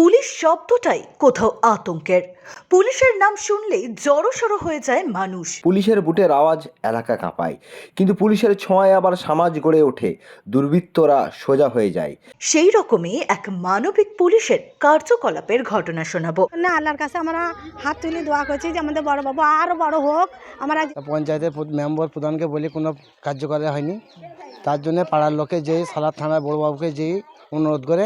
Police শব্দটাই কোথাও আতঙ্কের। পুলিশের নাম শুনলেই জড়সড় হয়ে যায় মানুষ। পুলিশের বুটের আওয়াজ এলাকা কাঁপায় কিন্তু পুলিশের ছোঁয়ায় আবার সমাজ গড়ে ওঠে দুর্বৃত্তরা সোজা হয়ে যায়। সেই রকমই এক মানবিক পুলিশের কার্যকলাপের ঘটনা শোনাবো। না আল্লাহর কাছে আমরা হাত তুলে দোয়া করছি যে আমাদের বড় বাবু আরও বড় হোক। আমরা পঞ্চায়েতের মেম্বার প্রধানকে বলি কোনো কার্যকরী হয়নি। তার জন্য পাড়ার লোকে যেই সালাদ থানার বড়োবাবুকে যেই অনুরোধ করে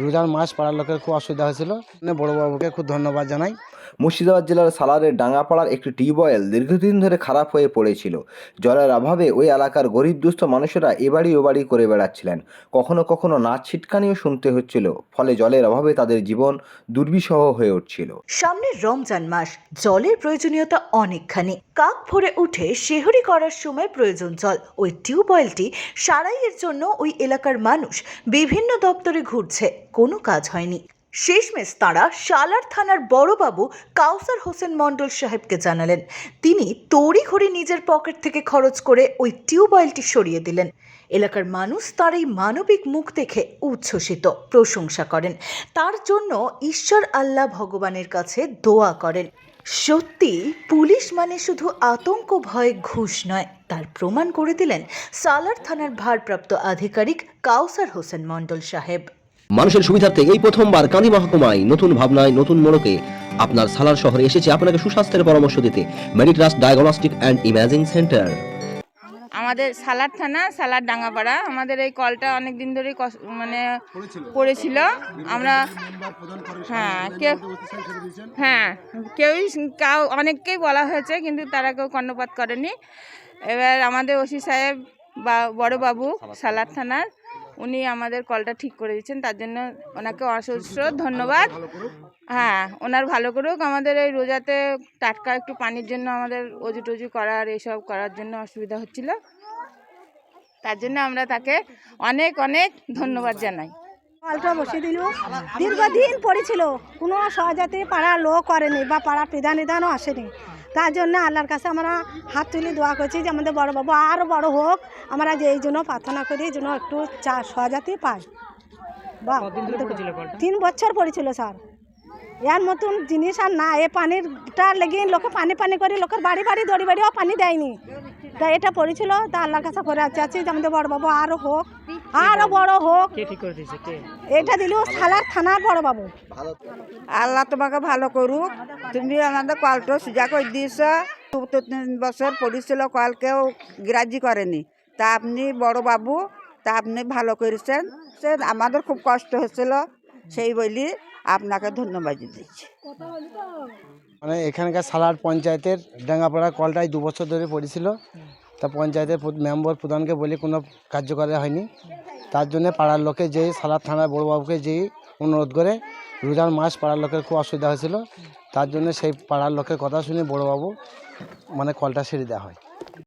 রোজার মাস পাড়ার লোকের খুব অসুবিধা হয়েছিল। জন্য বড়োবাবুকে খুব ধন্যবাদ জানাই। মুর্শিদাবাদ জেলার সালারের ডাঙ্গাপাড়ার একটি টিউবওয়েল দীর্ঘদিন ধরে খারাপ হয়ে পড়েছিল। জলের অভাবে ওই এলাকার গরিব দুস্থ মানুষেরা এবাড়ি ওবাড়ি করে বেড়াচ্ছিলেন। কখনো কখনো নাচ ছিটকানিও শুনতে হচ্ছিল, ফলে জলের অভাবে তাদের জীবন দুর্বিষহ হয়ে উঠছিল। সামনে রমজান মাস, জলের প্রয়োজনীয়তা অনেকখানি। কাক ভরে উঠে শেহরি করার সময় প্রয়োজন জল। ওই টিউবওয়েলটি সারাইয়ের জন্য ওই এলাকার মানুষ, বিভিন্ন দপ্তরে ঘুরছে। কোনো কাজ হয়নি। শেষমেশ তাঁরা সালার থানার বড়বাবু কাউসার হোসেন মণ্ডল সাহেবকে জানালেন। তিনি তড়িঘড়ি নিজের পকেট থেকে খরচ করে ওই টিউবওয়েলটি সরিয়ে দিলেন। এলাকার মানুষ তার এই মানবিক মুখ দেখে উচ্ছ্বসিত, প্রশংসা করেন। তার জন্য ঈশ্বর আল্লাহ ভগবানের কাছে দোয়া করেন। সত্যি, পুলিশ মানে শুধু আতঙ্ক, ভয়, ঘুষ নয়। তার প্রমাণ করে দিলেন সালার থানার ভারপ্রাপ্ত আধিকারিক কাউসার হোসেন মণ্ডল সাহেব। মানুষের সুবিধার্থে এই প্রথমবার কান্দি মহকুমায় নতুন ভাবনায় নতুন মোড়কে আপনার সালার শহরে এসেছে আপনাকে সুস্বাস্থ্যের পরামর্শ দিতে। Meditrust diagnostic and imaging centre আমাদের সালার থানা সালার ডাঙ্গাপাড়া। আমাদের এই কলটা অনেক দিন ধরেই কস- মানে পড়েছিল। আমরা হ্যাঁ কেউ হ্যাঁ কেউই কাউ অনেককেই বলা হয়েছে কিন্তু তারা কেউ কর্ণপাত করেনি। এবার আমাদের ওসি সাহেব বা বড়বাবু সালার থানার উনি আমাদের কলটা ঠিক করে দিচ্ছেন তার জন্য ওনাকে অসহস্র ধন্যবাদ। হ্যাঁ ওনার ভালো করুক। আমাদের এই রোজাতে টাটকা একটু পানির জন্য আমাদের অজু টজু করার এইসব করার জন্য অসুবিধা হচ্ছিল। তার জন্য আমরা তাকে অনেক অনেক ধন্যবাদ জানাই। কলটা বসিয়ে দিল। দীর্ঘদিন পড়েছিল। কোনো সহজাতি পাড়ার লোক করেনি বা পাড়ার প্রধান নিধানও আসেনি। তার জন্য আল্লাহর কাছে আমরা হাত তুলে দোয়া করছি যে আমাদের বড় বাবু আরও বড় হোক। আমরা যে এই জন্য প্রার্থনা করি যেন একটু চা সহজাতি পাই। বা তিন বছর পড়েছিল স্যার। এর মতন জিনিস আর না এ পানিরটা লেগে লোকে পানি পানি করে লোকের বাড়ি বাড়ি দড়ি বাড়িও পানি দেয়নি। তা এটা পড়েছিল তা আল্লাহর কাছে করে আছি যে আমাদের বড় বাবু আরও হোক। আরও বড় হোক। এটা দিল সালার থানার বড় বাবু। আল্লাহ তোমাকে ভালো করুক। তুমি আমাদের কলটা সোজা করে দিয়েছ। দু তো তিন বছর পড়েছিল কল কেউ গ্রাজি করেনি। তা আপনি বড় বাবু তা আপনি ভালো করেছেন। সে আমাদের খুব কষ্ট হয়েছিল। সেই বলি আপনাকে ধন্যবাদ দিচ্ছি। মানে এখানকার সালার পঞ্চায়েতের ডাঙ্গাপাড়া কলটাই দু বছর ধরে পড়েছিল। তা পঞ্চায়েতের মেম্বার প্রধানকে বলে কোনো কার্যকরী হয়নি। তার জন্য পাড়ার লোকে যেই সালাদ থানার বড়োবাবুকে যেই অনুরোধ করে রোজার মাস পাড়ার লোকের খুব অসুবিধা হয়েছিল, তার জন্য সেই পাড়ার লোকের কথা শুনে বড়োবাবু মানে কলটা সেরে দেওয়া হয়।